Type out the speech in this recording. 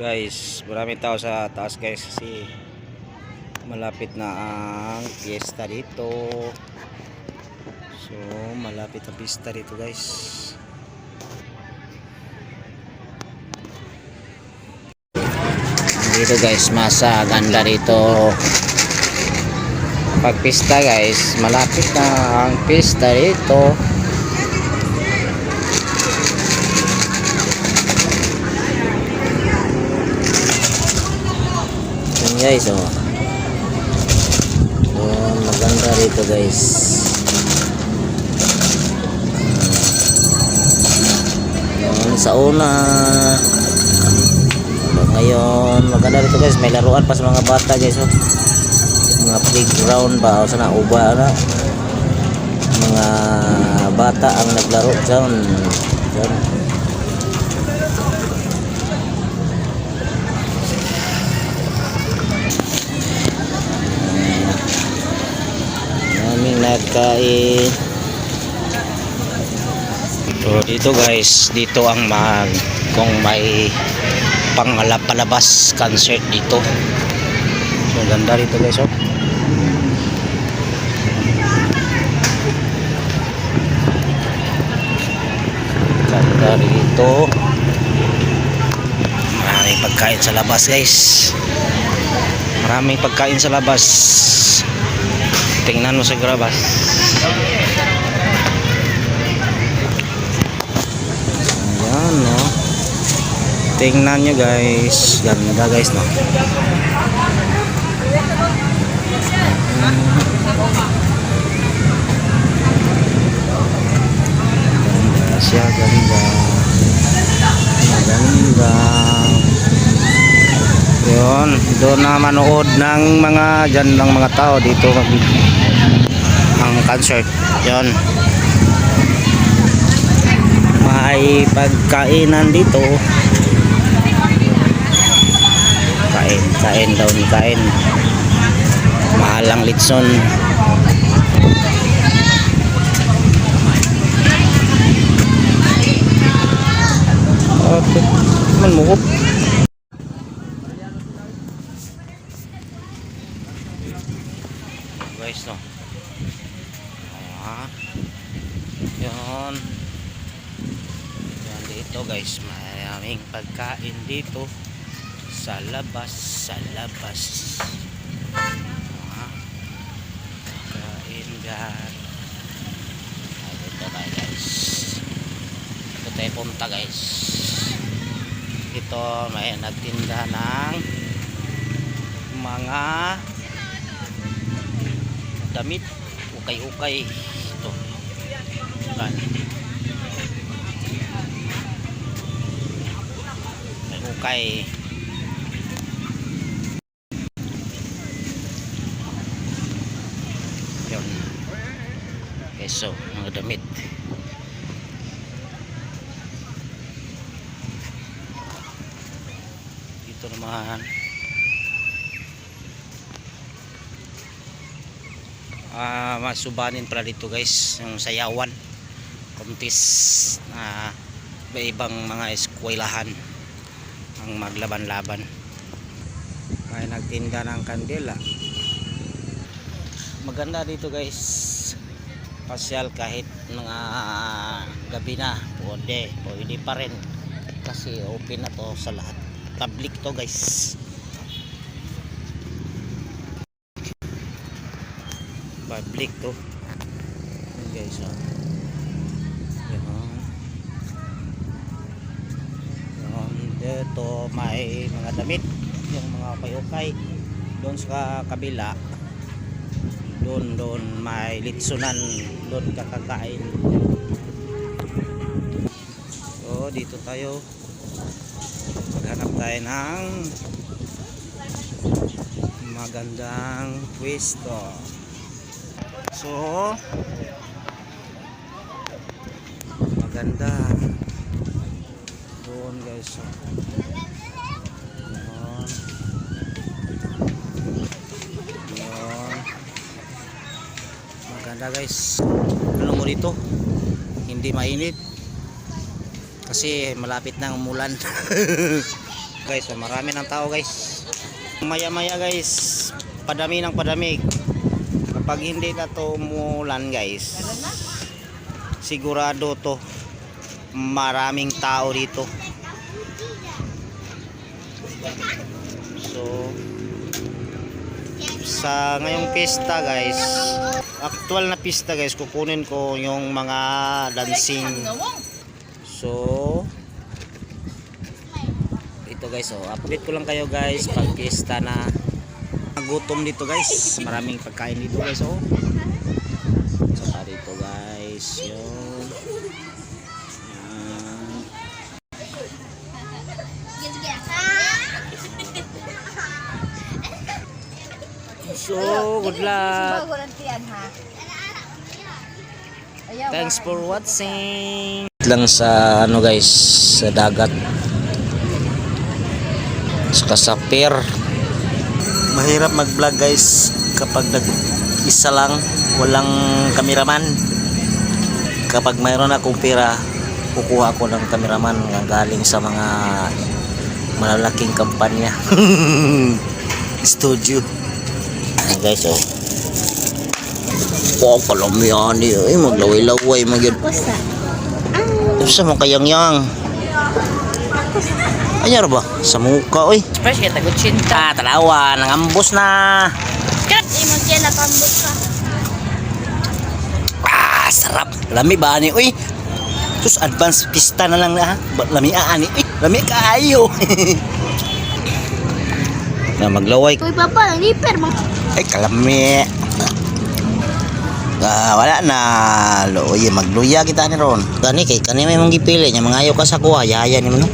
guys marami tao sa taas guys kasi malapit na ang fiesta dito. So malapit ang fiesta dito guys. Dito guys masa ganda dito. Pag pista guys malapit na ang pista dito guys, oh. So, maganda rito guys. Yan, sa una. Ngayon, maganda rito guys. May laruan pa sa mga bata guys, oh. Mga playground ba? O sana, uba na. Mga bata ang naglaro dyan. Dyan. Nagkain. So dito guys, dito ang mag kung may pangalapalabas concert dito. So ganda dito guys, oh. Ganda rito. Maraming pagkain sa labas guys. Maraming pagkain sa labas. Tingnan mo sa grabas. Ayan, no. Tingnan nyo guys. Ganda guys, no. Ganda siya, ganda. Maganda. Yun, doon na manood ng mga dyan ng mga tao dito ang concert. Yun. May pagkainan dito. Kain, kain daw ni kain. Mahalang litson. Okay. Man mo guys no ah yun yan dito guys. Maraming pagkain dito. Sa labas sa labas. Ah pagkain ah, dito tayo guys. Dito tayo punta guys. Dito may nagtinda ng mga damit ukay-ukay. Ito. Kan may ukay yun. Okay so mga damit. Dito naman ah masubanin pala dito guys yung sayawan. Kontis na iba ibang mga eskwelahan ang maglaban-laban. May nagtinda ng kandila. Maganda dito guys. Pasyal kahit mga gabi na pwede pwede pa rin. Kasi open na to sa lahat. Public to guys public to. Yun guys oh. yun yun dito may mga damit. Yung mga kayukay doon sa kabila doon doon may litsunan. Doon kakakain. So dito tayo. Maghanap tayo ng magandang pwesto So, maganda. Doon guys. So. Yun. Maganda guys. Ano mo dito? Hindi mainit. Kasi malapit na umulan. guys so marami ng tao guys maya maya guys padami ng padami kapag hindi na to umulan guys sigurado to maraming tao dito. So sa ngayong pista guys actual na pista guys kukunin ko yung mga dancing. So ito guys oh update ko lang kayo guys pag pista na gutom dito guys maraming pagkain dito guys oh saka dito guys yun so good luck Thanks for watching. Lang sa ano guys, sa dagat. Saka sa pier. Mahirap mag-vlog guys kapag nag isa lang, walang kameraman. Kapag mayroon akong pera, kukuha ko ng kameraman na galing sa mga malalaking kampanya. Studio. Ayan guys, oh. Wow, kalamihan niyo. Eh, maglaway-laway, magyod. Basta. Sa mo kayang yang. Anyar ba? Sa muka, oy. Fresh kita ko chinta. Ah, talawa, nangambos na. Kat, imon siya natambot ka. Ah, sarap. Lami ba ni, oy? Sus, advance pista na lang na, ha? Ba- Lami ani, oy. Lami kaayo. na maglaway. Uy, papa, niper mo. Ay, kalami. Ah, wala na. Lo, oy, magluya kita ni ron. Gani kay kani may mong gipili nya mangayo ka sa kuha, yaya ni mo no.